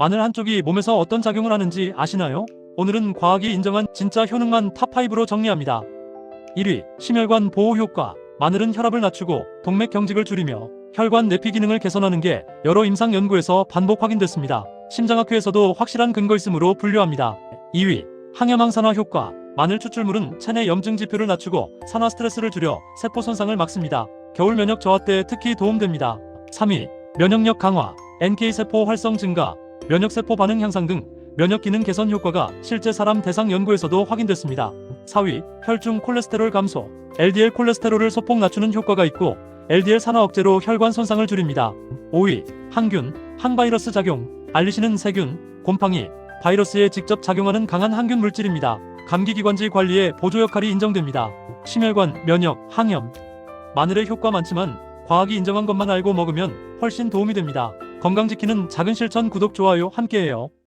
마늘 한쪽이 몸에서 어떤 작용을 하는지 아시나요? 오늘은 과학이 인정한 진짜 효능만 탑5로 정리합니다. 1위, 심혈관 보호 효과. 마늘은 혈압을 낮추고 동맥 경직을 줄이며 혈관 내피 기능을 개선하는 게 여러 임상 연구에서 반복 확인됐습니다. 심장학회에서도 확실한 근거 있으므로 분류합니다. 2위, 항염 항 산화 효과. 마늘 추출물은 체내 염증 지표를 낮추고 산화 스트레스를 줄여 세포 손상을 막습니다. 겨울 면역 저하 때 특히 도움됩니다. 3위, 면역력 강화, NK 세포 활성 증가, 면역 세포 반응 향상 등 면역 기능 개선 효과가 실제 사람 대상 연구에서도 확인됐습니다. 4위, 혈중 콜레스테롤 감소, LDL 콜레스테롤을 소폭 낮추는 효과가 있고 LDL 산화 억제로 혈관 손상을 줄입니다. 5위, 항균, 항바이러스 작용, 알리시는 세균, 곰팡이, 바이러스에 직접 작용하는 강한 항균 물질입니다. 감기기관지 관리에 보조 역할이 인정됩니다. 심혈관, 면역, 항염. 마늘의 효과 많지만 과학이 인정한 것만 알고 먹으면 훨씬 도움이 됩니다. 건강 지키는 작은 실천 구독 좋아요 함께해요.